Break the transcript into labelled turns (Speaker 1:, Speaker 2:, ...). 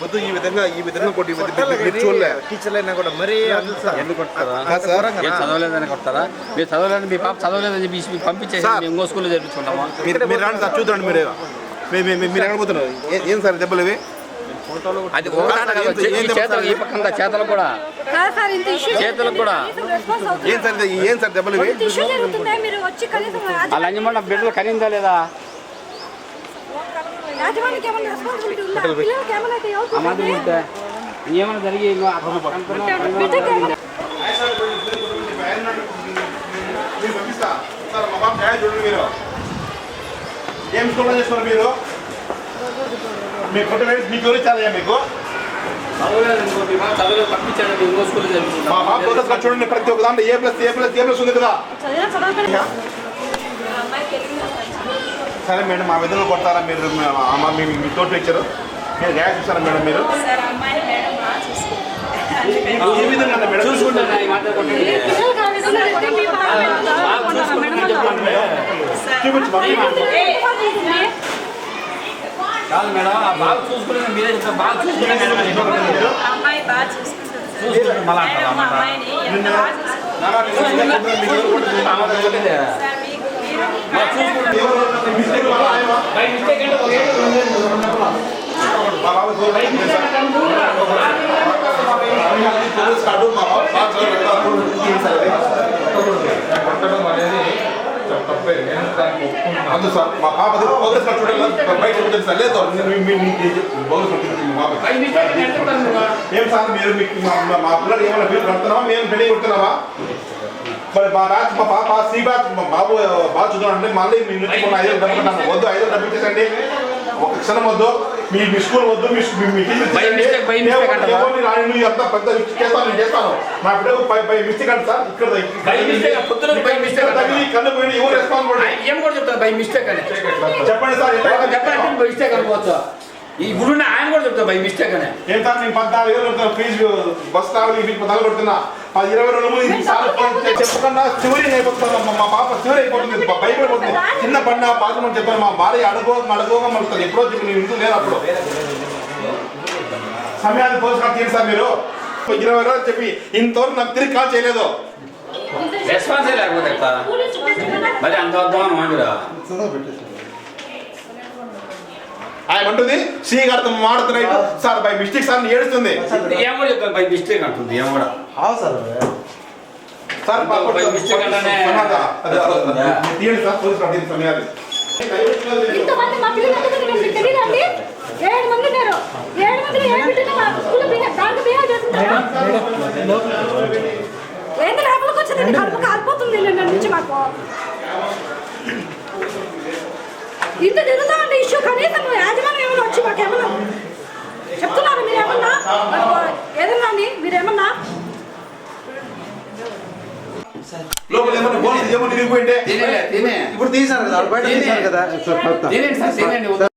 Speaker 1: పొద్దు ఈ విధంగా ఈ విధంగా కొట్టి ఈ విధంగా మీరు చూడలే
Speaker 2: టీచర్లు అయినా కూడా మరీ
Speaker 3: ఎందుకు కొడతారా చదవలేదని కొడతారా? మీరు చదవలేదు మీ పాప చదవలేదని చెప్పి పంపించేసి. మేము ఇంకో స్కూల్లో చేర్పించుకుంటామా?
Speaker 1: మీరు రండి సార్ చూద్దండి మీరు. మీరు ఎక్కడ పోతున్నారు? ఏ- సార్ దెబ్బలు ఇవి?
Speaker 3: అది చేతులు ఈ పక్కన చేతలు కూడా?
Speaker 4: కాదు సార్ ఇంత ఇష్యూ
Speaker 3: చేతులకు కూడా.
Speaker 1: ఏం సార్? ఏం సార్ దెబ్బలు ఇవి?
Speaker 4: ఇంత ఇష్యూ జరుగుతుందా మీరు వచ్చి కనీసం
Speaker 3: ఆ లంజమండ బిడ్డలు కనిందా లేదా?
Speaker 4: ఏమైనా
Speaker 3: జరిగి
Speaker 1: మీరు ఏం స్కూల్లో చేస్తున్నారు మీరు మీ మీకు మీకు
Speaker 3: అనుకో, మీ పాప చదవలేదు పంపించాడు ఇంకో స్కూల్లో
Speaker 1: మా
Speaker 3: చేర్పించుకుంటాం
Speaker 1: బాబు ఫోకస్గా చూడండి ప్రతి ఒక్క దాంట్లో A plus A plus A plus ఉంది కదా. సరే మేడం మా విధంగా కొడతారా మీరు? మా- తోటి ఇచ్చారు. మీరు గ్యాస్ చూస్తారా మేడం మీరు? ఏ విధంగా మేడం? చూపించు
Speaker 3: కాదు మేడం ఆ బాగా చూసుకునే మీరే చెప్తారు. బాగా చూసుకునే.
Speaker 5: అమ్మాయి బాగా చూసుకుంటారు
Speaker 3: మళ్ళా అంటారా
Speaker 5: చూసుకుంటారు.
Speaker 6: కొట్టడం అనేది తప్పే నేను దానికి ఒప్పుకుంటున్నాను
Speaker 1: సార్ మా పాపది పోలీస్ చూడాలి బయట ఉంటుంది సార్ లేదు మీ- మీ- మా పాపకి. ఏం సార్ మీరు మీకు మా పిల్లలు ఏమైనా కడుతున్నావా మేము పెళ్ళి కొడుతున్నావా మరి మా బ్యాచ్ మా పాప సి బ్యాచ్ మా బాబు బాగా చదువు అంటే మళ్ళీ మీ నుంచి ఐదు డబ్బు కట్టాను వద్దు ఐదు డబ్బు ఇచ్చేసండి ఒక క్షణం వద్దు. మీ మీ స్కూల్ వద్దు మీ మీ నువ్వు ఎంత పెద్ద చేస్తాను నేను చేస్తాను. మా బిడ్డకు బై బై మిస్టేక్ అంటే సార్. ఇక్కడ? తగిలి కన్ను పోయి ఎవరు రెస్పాన్సిబిలిటీ
Speaker 3: ఏం కూడా చెప్తారు బై మిస్టేక్ అని.
Speaker 1: చెప్పండి సార్
Speaker 3: బై మిస్టేక్ అనుకోవచ్చు ఈ గురువుని ఆయన కూడా చెప్తారు బై మిస్టేక్ అని.
Speaker 1: ఏం సార్ నేను పద్నాలుగు వేలు కడుతున్నా ఫీజు బస్ ట్రావెల్ మీకు పద్నాలుగు కడుతున్నా. పది ఇరవై రెండు మూడు సార్లు ఫోన్ చెప్పకుండా చివరి అయిపోతున్నా మా- మా పాప చివరి అయిపోతుంది భయపడిపోతుంది చిన్న పడిన బాత్రూమ్ చెప్పాను. మా భార్య అడుగోగా అడుగోగా మలుతుంది ఎప్పుడో చెప్పి నేను ఇంట్లో లేదు అప్పుడు. సమయాన్ని పోస్ట్ తీయండి సార్ మీరు. ఇరవై రోజులు చెప్పి ఇంతవరకు నాకు తిరిగి కాల్ చేయలేదు.
Speaker 3: రెస్పాన్సే లేకపోతే? మరి అంత వద్దాం మామిరా
Speaker 1: ఆయన అంటుంది గారితో మాడుతున్నాయి సార్ బై మిస్టేక్ సార్ ఏడుస్తుంది.
Speaker 3: ఏం కూడా చెప్తారు బై మిస్టేక్ అంటుంది
Speaker 2: సార్
Speaker 1: సార్
Speaker 3: బై మిస్టేక్.
Speaker 1: తీయండి సార్ పోలీస్
Speaker 4: ఇంతమంది మా పిల్లలు మీకు ఏడు మంది ఉన్నారు. ఏడు మంది ఏడు బిడ్డలు మా స్కూల్ బిహేవ్ దాంట్లో బిహేవ్ చేస్తుంటారు? ఏంటి లోపలికి వచ్చిందండి కడుపు కాలిపోతుంది నిన్న నుంచి మాకు. ఇంత జరుగుతామండి ఇష్యూ కనీసం యాజమాన్యం ఏమైనా వచ్చి మాకు ఏమన్నా చెప్తున్నారు మీరు ఏమన్నా? ఏదన్నా అండి? మీరేమన్నా
Speaker 1: లోపల ఏమన్నా ఇరిగిపోయింటే
Speaker 2: ఇప్పుడు తీసారు కదా బయట తీసారు కదా.
Speaker 3: తినేయండి సార్ తినేయండి.